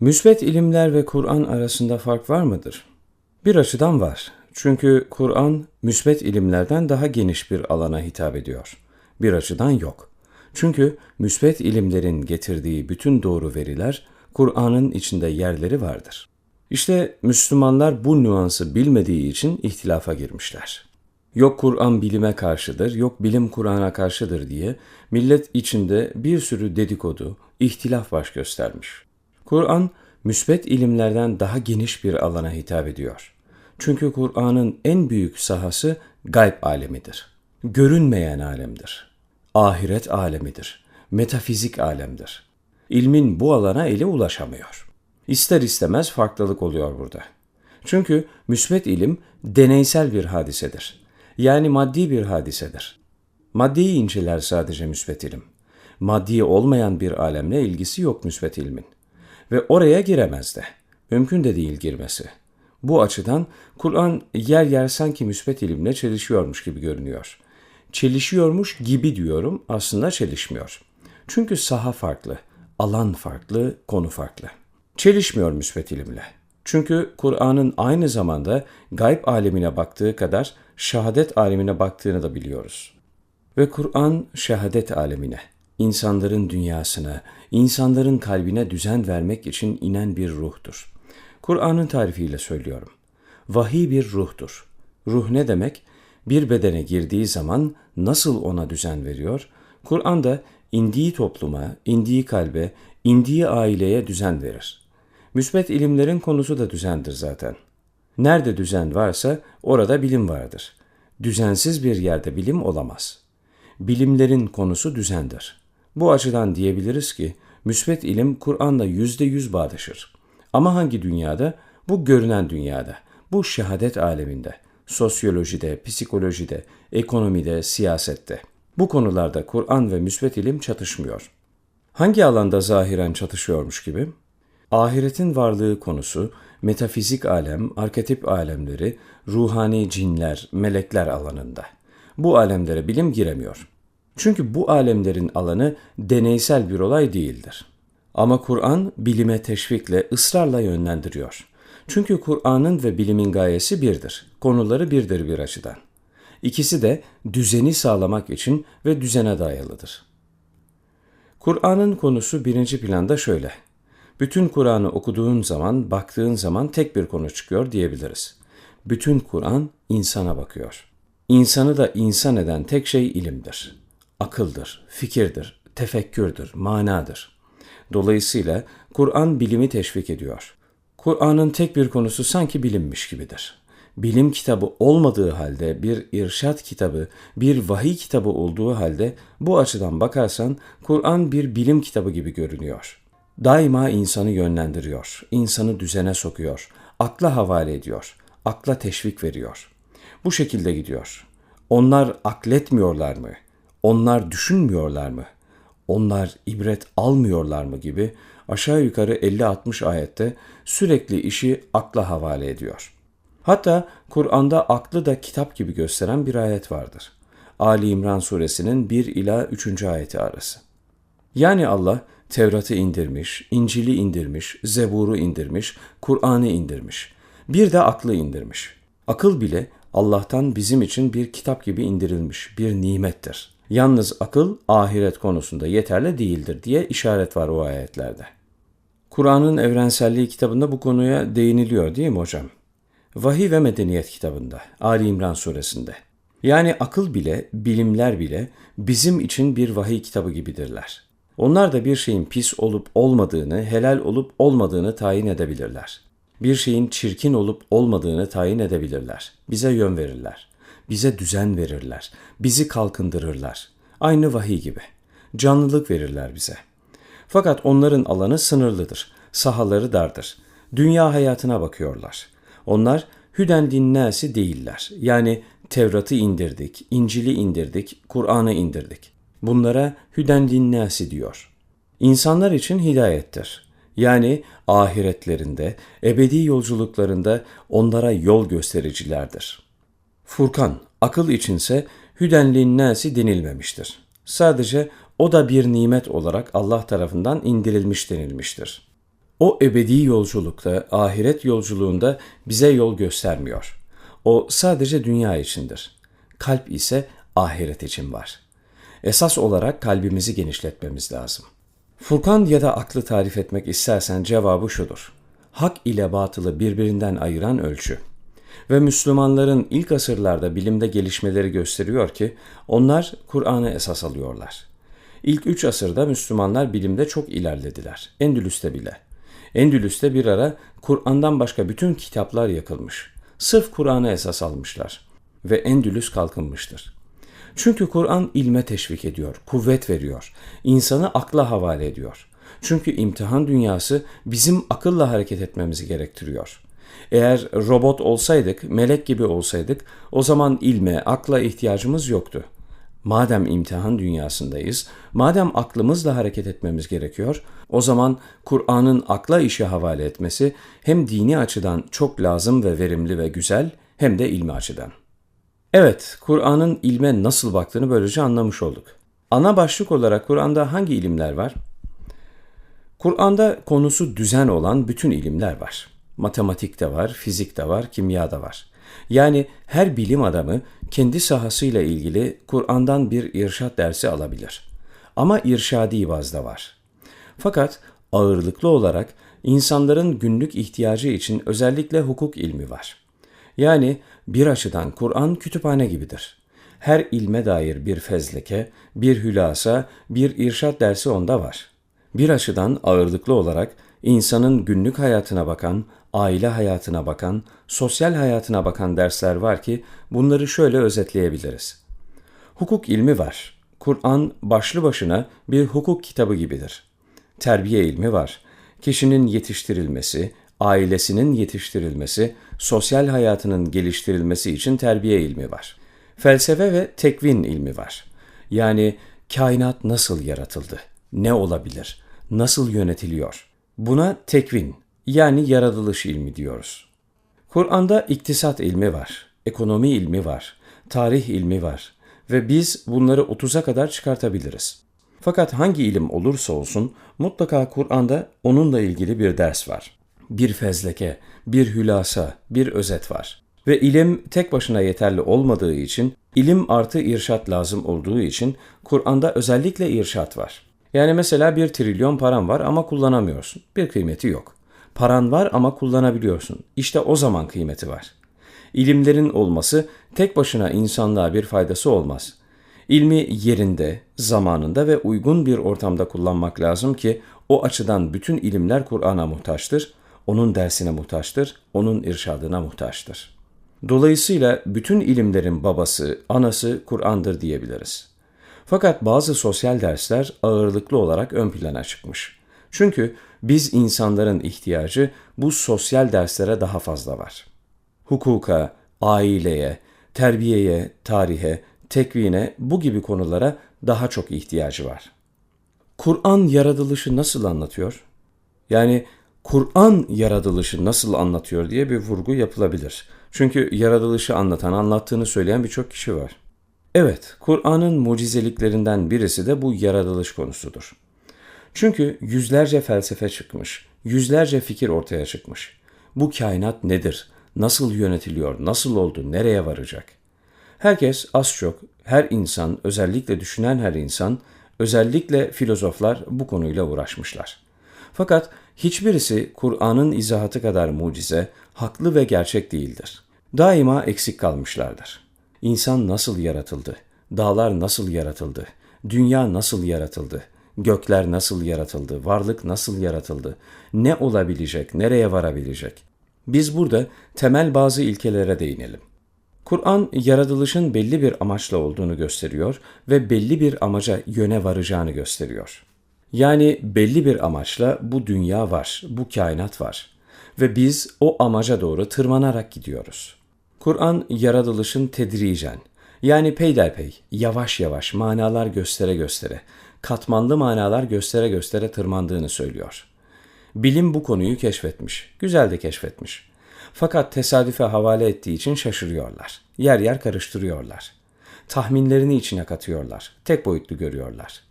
Müsbet ilimler ve Kur'an arasında fark var mıdır? Bir açıdan var. Çünkü Kur'an müsbet ilimlerden daha geniş bir alana hitap ediyor. Bir açıdan yok. Çünkü müsbet ilimlerin getirdiği bütün doğru veriler Kur'an'ın içinde yerleri vardır. İşte Müslümanlar bu nüansı bilmediği için ihtilafa girmişler. Yok Kur'an bilime karşıdır, yok bilim Kur'an'a karşıdır diye millet içinde bir sürü dedikodu, ihtilaf baş göstermiş. Kur'an müsbet ilimlerden daha geniş bir alana hitap ediyor. Çünkü Kur'an'ın en büyük sahası gayb alemidir. Görünmeyen alemdir. Ahiret alemidir. Metafizik alemdir. İlmin bu alana eli ulaşamıyor. İster istemez farklılık oluyor burada. Çünkü müsbet ilim deneysel bir hadisedir. Yani maddi bir hadisedir. Maddeyi inceler sadece müsbet ilim. Maddi olmayan bir alemle ilgisi yok müsbet ilmin. Ve oraya giremez de. Mümkün de değil girmesi. Bu açıdan Kur'an yer yer sanki müsbet ilimle çelişiyormuş gibi görünüyor. Çelişiyormuş gibi diyorum aslında çelişmiyor. Çünkü saha farklı, alan farklı, konu farklı. Çelişmiyor müsbet ilimle. Çünkü Kur'an'ın aynı zamanda gayb alemine baktığı kadar şehadet alemine baktığını da biliyoruz. Ve Kur'an şehadet alemine, insanların dünyasına, insanların kalbine düzen vermek için inen bir ruhtur. Kur'an'ın tarifiyle söylüyorum. Vahiy bir ruhtur. Ruh ne demek? Bir bedene girdiği zaman nasıl ona düzen veriyor? Kur'an da indiği topluma, indiği kalbe, indiği aileye düzen verir. Müsbet ilimlerin konusu da düzendir zaten. Nerede düzen varsa orada bilim vardır. Düzensiz bir yerde bilim olamaz. Bilimlerin konusu düzendir. Bu açıdan diyebiliriz ki müsbet ilim Kur'an'la yüzde yüz bağdaşır. Ama hangi dünyada? Bu görünen dünyada. Bu şehadet aleminde. Sosyolojide, psikolojide, ekonomide, siyasette. Bu konularda Kur'an ve müsbet ilim çatışmıyor. Hangi alanda zahiren çatışıyormuş gibi? Ahiretin varlığı konusu, metafizik alem, arketip alemleri, ruhani cinler, melekler alanında. Bu alemlere bilim giremiyor. Çünkü bu alemlerin alanı deneysel bir olay değildir. Ama Kur'an bilime teşvikle, ısrarla yönlendiriyor. Çünkü Kur'an'ın ve bilimin gayesi birdir. Konuları birdir bir açıdan. İkisi de düzeni sağlamak için ve düzene dayalıdır. Kur'an'ın konusu birinci planda şöyle. Bütün Kur'an'ı okuduğun zaman, baktığın zaman tek bir konu çıkıyor diyebiliriz. Bütün Kur'an insana bakıyor. İnsanı da insan eden tek şey ilimdir. Akıldır, fikirdir, tefekkürdür, manadır. Dolayısıyla Kur'an bilimi teşvik ediyor. Kur'an'ın tek bir konusu sanki bilinmiş gibidir. Bilim kitabı olmadığı halde bir irşat kitabı, bir vahiy kitabı olduğu halde bu açıdan bakarsan Kur'an bir bilim kitabı gibi görünüyor. Daima insanı yönlendiriyor, insanı düzene sokuyor, akla havale ediyor, akla teşvik veriyor. Bu şekilde gidiyor. Onlar akletmiyorlar mı? Onlar düşünmüyorlar mı? Onlar ibret almıyorlar mı gibi aşağı yukarı 50-60 ayette sürekli işi akla havale ediyor. Hatta Kur'an'da aklı da kitap gibi gösteren bir ayet vardır. Ali İmran suresinin 1 ila 3. ayeti arası. Yani Allah Tevrat'ı indirmiş, İncil'i indirmiş, Zebur'u indirmiş, Kur'an'ı indirmiş. Bir de aklı indirmiş. Akıl bile Allah'tan bizim için bir kitap gibi indirilmiş bir nimettir. Yalnız akıl ahiret konusunda yeterli değildir diye işaret var o ayetlerde. Kur'an'ın evrenselliği kitabında bu konuya değiniliyor değil mi hocam? Vahiy ve Medeniyet kitabında, Ali İmran suresinde. Yani akıl bile, bilimler bile bizim için bir vahiy kitabı gibidirler. Onlar da bir şeyin pis olup olmadığını, helal olup olmadığını tayin edebilirler. Bir şeyin çirkin olup olmadığını tayin edebilirler. Bize yön verirler. Bize düzen verirler. Bizi kalkındırırlar. Aynı vahiy gibi. Canlılık verirler bize. Fakat onların alanı sınırlıdır. Sahaları dardır. Dünya hayatına bakıyorlar. Onlar hüden dinnâsi değiller. Yani Tevrat'ı indirdik, İncil'i indirdik, Kur'an'ı indirdik. Bunlara hüden linnâsi diyor. İnsanlar için hidayettir. Yani ahiretlerinde, ebedi yolculuklarında onlara yol göstericilerdir. Furkan, akıl içinse hüden linnâsi denilmemiştir. Sadece o da bir nimet olarak Allah tarafından indirilmiş denilmiştir. O ebedi yolculukta, ahiret yolculuğunda bize yol göstermiyor. O sadece dünya içindir. Kalp ise ahiret için var. Esas olarak kalbimizi genişletmemiz lazım. Furkan ya da aklı tarif etmek istersen cevabı şudur. Hak ile batılı birbirinden ayıran ölçü. Ve Müslümanların ilk asırlarda bilimde gelişmeleri gösteriyor ki onlar Kur'an'ı esas alıyorlar. İlk üç asırda Müslümanlar bilimde çok ilerlediler. Endülüs'te bile. Endülüs'te bir ara Kur'an'dan başka bütün kitaplar yakılmış. Sırf Kur'an'ı esas almışlar. Ve Endülüs kalkınmıştır. Çünkü Kur'an ilme teşvik ediyor, kuvvet veriyor, insanı akla havale ediyor. Çünkü imtihan dünyası bizim akılla hareket etmemizi gerektiriyor. Eğer robot olsaydık, melek gibi olsaydık o zaman ilme, akla ihtiyacımız yoktu. Madem imtihan dünyasındayız, madem aklımızla hareket etmemiz gerekiyor, o zaman Kur'an'ın akla işe havale etmesi hem dini açıdan çok lazım ve verimli ve güzel hem de ilmi açıdan. Evet, Kur'an'ın ilme nasıl baktığını böylece anlamış olduk. Ana başlık olarak Kur'an'da hangi ilimler var? Kur'an'da konusu düzen olan bütün ilimler var. Matematik de var, fizik de var, kimya da var. Yani her bilim adamı kendi sahasıyla ilgili Kur'an'dan bir irşat dersi alabilir. Ama irşadi bazda var. Fakat ağırlıklı olarak insanların günlük ihtiyacı için özellikle hukuk ilmi var. Yani bir açıdan Kur'an kütüphane gibidir. Her ilme dair bir fezleke, bir hülasa, bir irşat dersi onda var. Bir açıdan ağırlıklı olarak insanın günlük hayatına bakan, aile hayatına bakan, sosyal hayatına bakan dersler var ki bunları şöyle özetleyebiliriz. Hukuk ilmi var. Kur'an başlı başına bir hukuk kitabı gibidir. Terbiye ilmi var. Kişinin yetiştirilmesi, ailesinin yetiştirilmesi, sosyal hayatının geliştirilmesi için terbiye ilmi var. Felsefe ve tekvin ilmi var. Yani kainat nasıl yaratıldı? Ne olabilir? Nasıl yönetiliyor? Buna tekvin yani yaratılış ilmi diyoruz. Kur'an'da iktisat ilmi var, ekonomi ilmi var, tarih ilmi var ve biz bunları 30'a kadar çıkartabiliriz. Fakat hangi ilim olursa olsun mutlaka Kur'an'da onunla ilgili bir ders var bir fezleke, bir hülasa, bir özet var. Ve ilim tek başına yeterli olmadığı için, ilim artı irşat lazım olduğu için Kur'an'da özellikle irşat var. Yani mesela bir trilyon paran var ama kullanamıyorsun. Bir kıymeti yok. Paran var ama kullanabiliyorsun. İşte o zaman kıymeti var. İlimlerin olması tek başına insanlığa bir faydası olmaz. İlmi yerinde, zamanında ve uygun bir ortamda kullanmak lazım ki o açıdan bütün ilimler Kur'an'a muhtaçtır onun dersine muhtaçtır, onun irşadına muhtaçtır. Dolayısıyla bütün ilimlerin babası, anası Kur'an'dır diyebiliriz. Fakat bazı sosyal dersler ağırlıklı olarak ön plana çıkmış. Çünkü biz insanların ihtiyacı bu sosyal derslere daha fazla var. Hukuka, aileye, terbiyeye, tarihe, tekvine bu gibi konulara daha çok ihtiyacı var. Kur'an yaratılışı nasıl anlatıyor? Yani Kur'an yaratılışı nasıl anlatıyor diye bir vurgu yapılabilir. Çünkü yaratılışı anlatan, anlattığını söyleyen birçok kişi var. Evet, Kur'an'ın mucizeliklerinden birisi de bu yaratılış konusudur. Çünkü yüzlerce felsefe çıkmış, yüzlerce fikir ortaya çıkmış. Bu kainat nedir? Nasıl yönetiliyor? Nasıl oldu? Nereye varacak? Herkes az çok, her insan, özellikle düşünen her insan, özellikle filozoflar bu konuyla uğraşmışlar. Fakat hiçbirisi Kur'an'ın izahatı kadar mucize, haklı ve gerçek değildir. Daima eksik kalmışlardır. İnsan nasıl yaratıldı? Dağlar nasıl yaratıldı? Dünya nasıl yaratıldı? Gökler nasıl yaratıldı? Varlık nasıl yaratıldı? Ne olabilecek? Nereye varabilecek? Biz burada temel bazı ilkelere değinelim. Kur'an yaratılışın belli bir amaçla olduğunu gösteriyor ve belli bir amaca yöne varacağını gösteriyor. Yani belli bir amaçla bu dünya var, bu kainat var ve biz o amaca doğru tırmanarak gidiyoruz. Kur'an yaratılışın tedricen yani peyderpey, yavaş yavaş manalar göstere göstere, katmanlı manalar göstere göstere tırmandığını söylüyor. Bilim bu konuyu keşfetmiş, güzel de keşfetmiş. Fakat tesadüfe havale ettiği için şaşırıyorlar. Yer yer karıştırıyorlar. Tahminlerini içine katıyorlar. Tek boyutlu görüyorlar.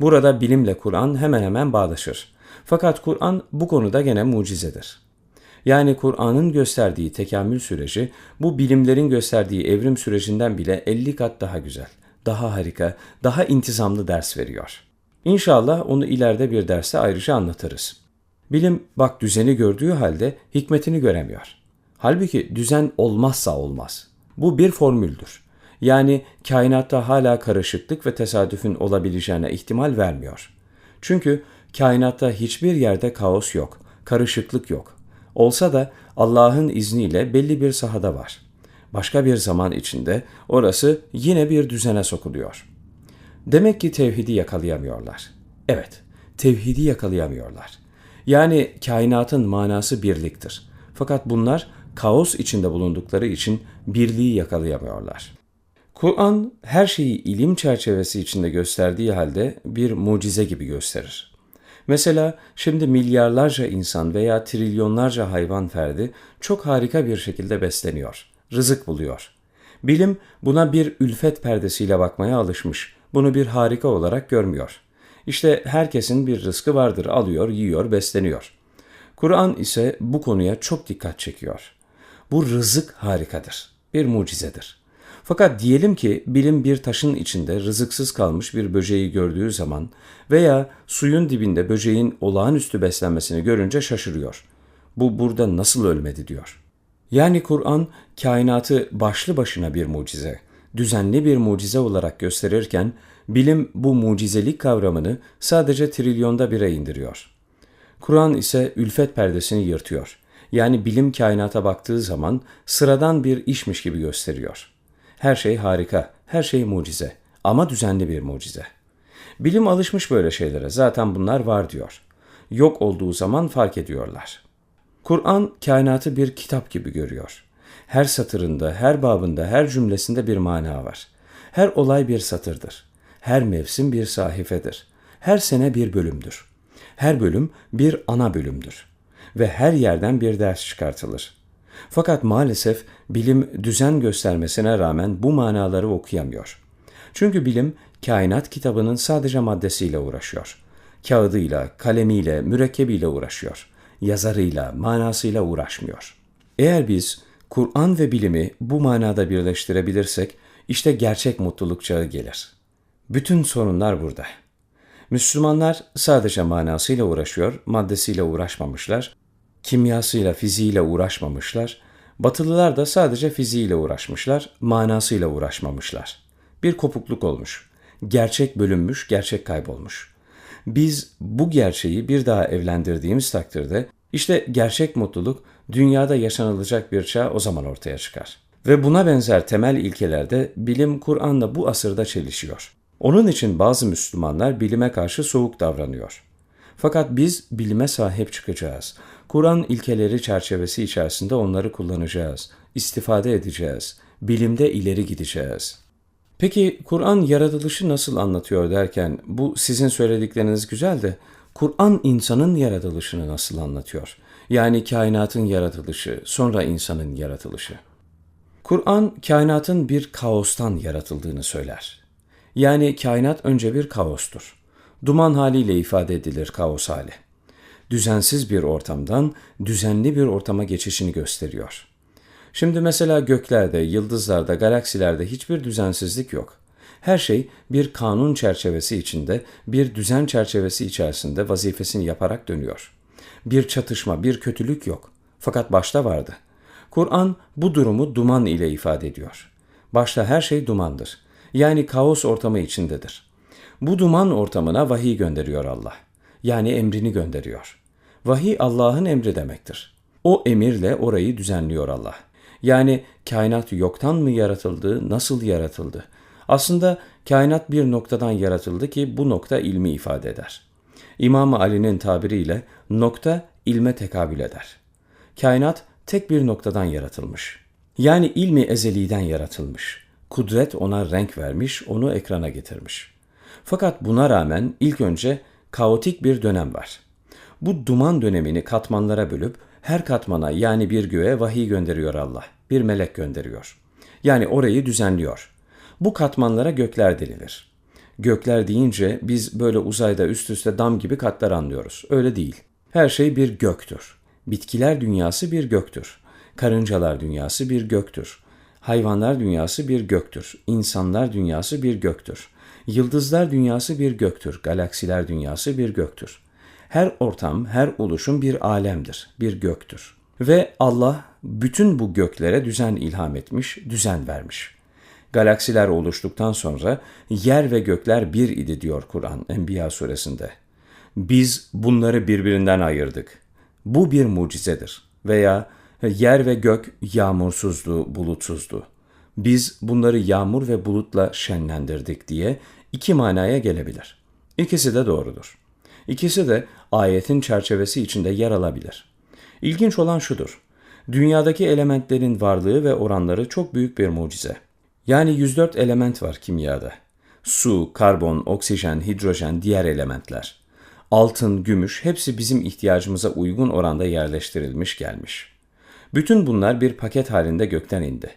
Burada bilimle Kur'an hemen hemen bağdaşır. Fakat Kur'an bu konuda gene mucizedir. Yani Kur'an'ın gösterdiği tekamül süreci bu bilimlerin gösterdiği evrim sürecinden bile 50 kat daha güzel, daha harika, daha intizamlı ders veriyor. İnşallah onu ileride bir derste ayrıca anlatırız. Bilim bak düzeni gördüğü halde hikmetini göremiyor. Halbuki düzen olmazsa olmaz. Bu bir formüldür. Yani kainatta hala karışıklık ve tesadüfün olabileceğine ihtimal vermiyor. Çünkü kainatta hiçbir yerde kaos yok, karışıklık yok. Olsa da Allah'ın izniyle belli bir sahada var. Başka bir zaman içinde orası yine bir düzene sokuluyor. Demek ki tevhidi yakalayamıyorlar. Evet, tevhidi yakalayamıyorlar. Yani kainatın manası birliktir. Fakat bunlar kaos içinde bulundukları için birliği yakalayamıyorlar. Kur'an her şeyi ilim çerçevesi içinde gösterdiği halde bir mucize gibi gösterir. Mesela şimdi milyarlarca insan veya trilyonlarca hayvan ferdi çok harika bir şekilde besleniyor, rızık buluyor. Bilim buna bir ülfet perdesiyle bakmaya alışmış, bunu bir harika olarak görmüyor. İşte herkesin bir rızkı vardır, alıyor, yiyor, besleniyor. Kur'an ise bu konuya çok dikkat çekiyor. Bu rızık harikadır, bir mucizedir. Fakat diyelim ki bilim bir taşın içinde rızıksız kalmış bir böceği gördüğü zaman veya suyun dibinde böceğin olağanüstü beslenmesini görünce şaşırıyor. Bu burada nasıl ölmedi diyor. Yani Kur'an kainatı başlı başına bir mucize, düzenli bir mucize olarak gösterirken bilim bu mucizelik kavramını sadece trilyonda bire indiriyor. Kur'an ise ülfet perdesini yırtıyor. Yani bilim kainata baktığı zaman sıradan bir işmiş gibi gösteriyor.'' Her şey harika, her şey mucize ama düzenli bir mucize. Bilim alışmış böyle şeylere. Zaten bunlar var diyor. Yok olduğu zaman fark ediyorlar. Kur'an kainatı bir kitap gibi görüyor. Her satırında, her babında, her cümlesinde bir mana var. Her olay bir satırdır. Her mevsim bir sahifedir. Her sene bir bölümdür. Her bölüm bir ana bölümdür. Ve her yerden bir ders çıkartılır. Fakat maalesef bilim düzen göstermesine rağmen bu manaları okuyamıyor. Çünkü bilim kainat kitabının sadece maddesiyle uğraşıyor. Kağıdıyla, kalemiyle, mürekkebiyle uğraşıyor. Yazarıyla, manasıyla uğraşmıyor. Eğer biz Kur'an ve bilimi bu manada birleştirebilirsek işte gerçek mutluluk çağı gelir. Bütün sorunlar burada. Müslümanlar sadece manasıyla uğraşıyor, maddesiyle uğraşmamışlar kimyasıyla, fiziğiyle uğraşmamışlar. Batılılar da sadece fiziğiyle uğraşmışlar, manasıyla uğraşmamışlar. Bir kopukluk olmuş. Gerçek bölünmüş, gerçek kaybolmuş. Biz bu gerçeği bir daha evlendirdiğimiz takdirde işte gerçek mutluluk dünyada yaşanılacak bir çağ o zaman ortaya çıkar. Ve buna benzer temel ilkelerde bilim Kur'an'la bu asırda çelişiyor. Onun için bazı Müslümanlar bilime karşı soğuk davranıyor. Fakat biz bilime sahip çıkacağız. Kur'an ilkeleri çerçevesi içerisinde onları kullanacağız, istifade edeceğiz, bilimde ileri gideceğiz. Peki Kur'an yaratılışı nasıl anlatıyor derken bu sizin söyledikleriniz güzel de Kur'an insanın yaratılışını nasıl anlatıyor? Yani kainatın yaratılışı, sonra insanın yaratılışı. Kur'an kainatın bir kaostan yaratıldığını söyler. Yani kainat önce bir kaostur. Duman haliyle ifade edilir kaos hali düzensiz bir ortamdan düzenli bir ortama geçişini gösteriyor. Şimdi mesela göklerde, yıldızlarda, galaksilerde hiçbir düzensizlik yok. Her şey bir kanun çerçevesi içinde, bir düzen çerçevesi içerisinde vazifesini yaparak dönüyor. Bir çatışma, bir kötülük yok. Fakat başta vardı. Kur'an bu durumu duman ile ifade ediyor. Başta her şey dumandır. Yani kaos ortamı içindedir. Bu duman ortamına vahiy gönderiyor Allah yani emrini gönderiyor. Vahiy Allah'ın emri demektir. O emirle orayı düzenliyor Allah. Yani kainat yoktan mı yaratıldı, nasıl yaratıldı? Aslında kainat bir noktadan yaratıldı ki bu nokta ilmi ifade eder. İmam Ali'nin tabiriyle nokta ilme tekabül eder. Kainat tek bir noktadan yaratılmış. Yani ilmi ezeliden yaratılmış. Kudret ona renk vermiş, onu ekrana getirmiş. Fakat buna rağmen ilk önce kaotik bir dönem var. Bu duman dönemini katmanlara bölüp her katmana yani bir göğe vahiy gönderiyor Allah. Bir melek gönderiyor. Yani orayı düzenliyor. Bu katmanlara gökler denilir. Gökler deyince biz böyle uzayda üst üste dam gibi katlar anlıyoruz. Öyle değil. Her şey bir göktür. Bitkiler dünyası bir göktür. Karıncalar dünyası bir göktür. Hayvanlar dünyası bir göktür. İnsanlar dünyası bir göktür. Yıldızlar dünyası bir göktür. Galaksiler dünyası bir göktür. Her ortam, her oluşum bir alemdir, bir göktür. Ve Allah bütün bu göklere düzen ilham etmiş, düzen vermiş. Galaksiler oluştuktan sonra yer ve gökler bir idi diyor Kur'an Enbiya suresinde. Biz bunları birbirinden ayırdık. Bu bir mucizedir. Veya yer ve gök yağmursuzdu, bulutsuzdu. Biz bunları yağmur ve bulutla şenlendirdik diye iki manaya gelebilir. İkisi de doğrudur. İkisi de ayetin çerçevesi içinde yer alabilir. İlginç olan şudur. Dünyadaki elementlerin varlığı ve oranları çok büyük bir mucize. Yani 104 element var kimyada. Su, karbon, oksijen, hidrojen, diğer elementler. Altın, gümüş hepsi bizim ihtiyacımıza uygun oranda yerleştirilmiş gelmiş. Bütün bunlar bir paket halinde gökten indi.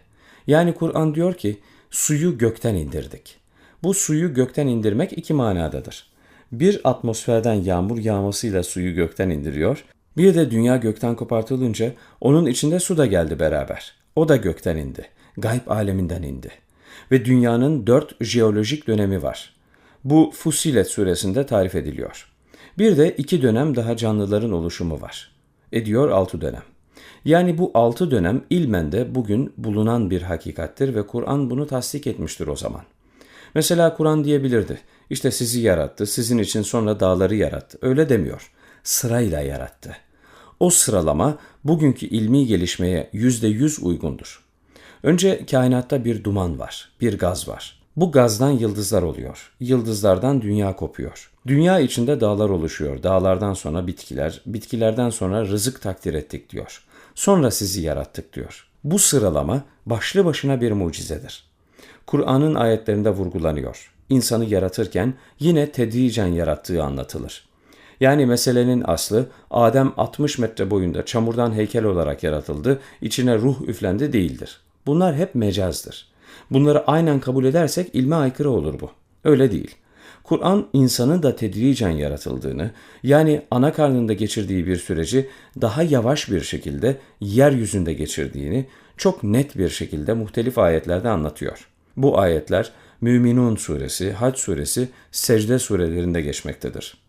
Yani Kur'an diyor ki suyu gökten indirdik. Bu suyu gökten indirmek iki manadadır. Bir atmosferden yağmur yağmasıyla suyu gökten indiriyor. Bir de dünya gökten kopartılınca onun içinde su da geldi beraber. O da gökten indi. Gayb aleminden indi. Ve dünyanın dört jeolojik dönemi var. Bu Fusilet suresinde tarif ediliyor. Bir de iki dönem daha canlıların oluşumu var. Ediyor altı dönem. Yani bu altı dönem ilmen de bugün bulunan bir hakikattir ve Kur'an bunu tasdik etmiştir o zaman. Mesela Kur'an diyebilirdi. İşte sizi yarattı, sizin için sonra dağları yarattı. Öyle demiyor. Sırayla yarattı. O sıralama bugünkü ilmi gelişmeye yüzde yüz uygundur. Önce kainatta bir duman var, bir gaz var. Bu gazdan yıldızlar oluyor. Yıldızlardan dünya kopuyor. Dünya içinde dağlar oluşuyor. Dağlardan sonra bitkiler, bitkilerden sonra rızık takdir ettik diyor. Sonra sizi yarattık diyor. Bu sıralama başlı başına bir mucizedir. Kur'an'ın ayetlerinde vurgulanıyor. İnsanı yaratırken yine tedricen yarattığı anlatılır. Yani meselenin aslı Adem 60 metre boyunda çamurdan heykel olarak yaratıldı, içine ruh üflendi değildir. Bunlar hep mecazdır. Bunları aynen kabul edersek ilme aykırı olur bu. Öyle değil. Kur'an insanın da tedricen yaratıldığını, yani ana karnında geçirdiği bir süreci daha yavaş bir şekilde yeryüzünde geçirdiğini çok net bir şekilde muhtelif ayetlerde anlatıyor. Bu ayetler Müminun suresi, Hac suresi, Secde surelerinde geçmektedir.